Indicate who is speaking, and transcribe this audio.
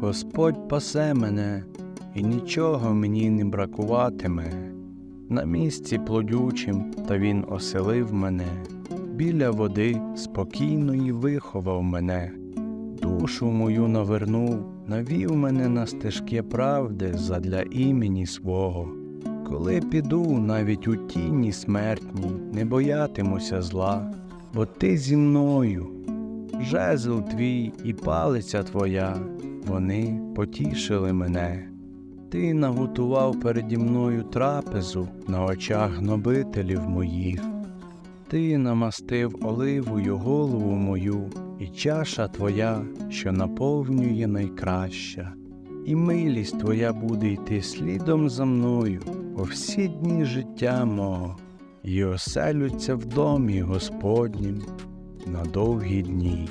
Speaker 1: Господь пасе мене, і нічого мені не бракуватиме. На місці плодючим, та він оселив мене, біля води спокійної виховав мене, душу мою навернув, навів мене на стежки правди задля імені свого. Коли піду навіть у тіні смертній, не боятимуся зла, бо ти зі мною, жезл твій і палиця твоя, вони потішили мене. Ти наготував переді мною трапезу на очах гнобителів моїх. Ти намастив оливою голову мою, і чаша твоя, що наповнює найкраща, і милість твоя буде йти слідом за мною по всі дні життя мого, і оселються в домі Господнім на довгі дні.